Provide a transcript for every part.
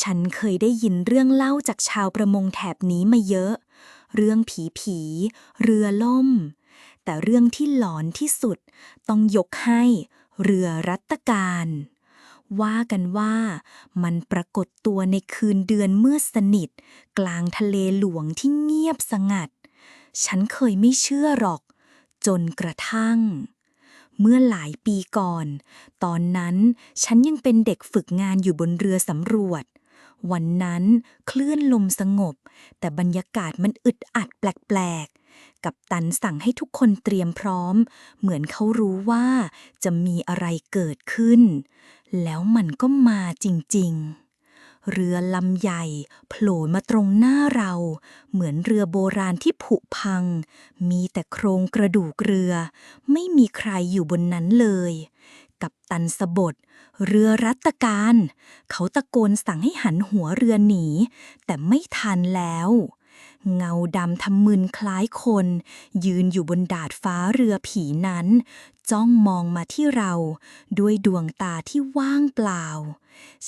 ฉันเคยได้ยินเรื่องเล่าจากชาวประมงแถบนี้มาเยอะ เรื่องผีผี เรือล่ม แต่เรื่องที่หลอนที่สุดต้องยกให้เรือรัตการ ว่ากันว่ามันปรากฏตัวในคืนเดือนเมื่อสนิท กลางทะเลหลวงที่เงียบสงัด ฉันเคยไม่เชื่อหรอก จนกระทั่งเมื่อหลายปีก่อน ตอนนั้นฉันยังเป็นเด็กฝึกงานอยู่บนเรือสำรวจ วันนั้นคลื่นลมสงบ แต่บรรยากาศมันอึดอัดแปลกๆ กับตันสั่งให้ทุกคนเตรียมพร้อม เหมือนเขารู้ว่าจะมีอะไรเกิดขึ้น แล้วมันก็มาจริงๆเรือลำใหญ่โผล่มาตรงหน้าเรา เหมือนเรือโบราณที่ผุพัง มีแต่โครงกระดูกเรือ ไม่มีใครอยู่บนนั้นเลย กับตันสบดเรือรัตการ เขาตะโกนสั่งให้หันหัวเรือหนี แต่ไม่ทันแล้ว เงาดำทำมึนคล้ายคน ยืนอยู่บนดาดฟ้าเรือผีนั้น จ้องมองมาที่เรา ด้วยดวงตาที่ว่างเปล่า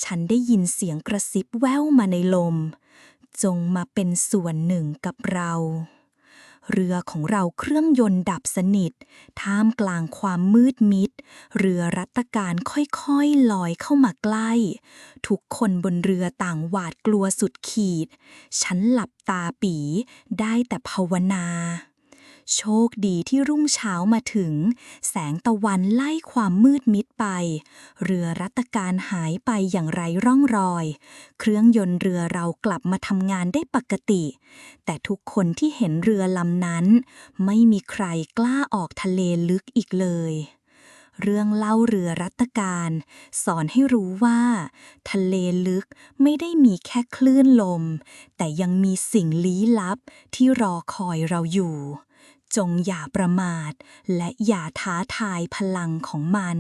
ฉันได้ยินเสียงกระซิบแว่วมาในลม จงมาเป็นส่วนหนึ่งกับเรา เรือของเราเครื่องยนต์ดับสนิท ท่ามกลางความมืดมิด เรือรัตการค่อยๆลอยเข้ามาใกล้ ทุกคนบนเรือต่างหวาดกลัวสุดขีด ฉันหลับตาปีได้แต่ภาวนา โชคดีที่รุ่งเช้ามาถึง แสงตะวันไล่ความมืดมิดไป เรือรัตการหายไปอย่างไรร่องรอย เครื่องยนต์เรือเรากลับมาทำงานได้ปกติ แต่ทุกคนที่เห็นเรือลำนั้น ไม่มีใครกล้าออกทะเลลึกอีกเลยเรื่องเล่าเรือรัตการ สอนให้รู้ว่า ทะเลลึกไม่ได้มีแค่คลื่นลม แต่ยังมีสิ่งลี้ลับที่รอคอยเราอยู่ จงอย่าประมาท และอย่าท้าทายพลังของมัน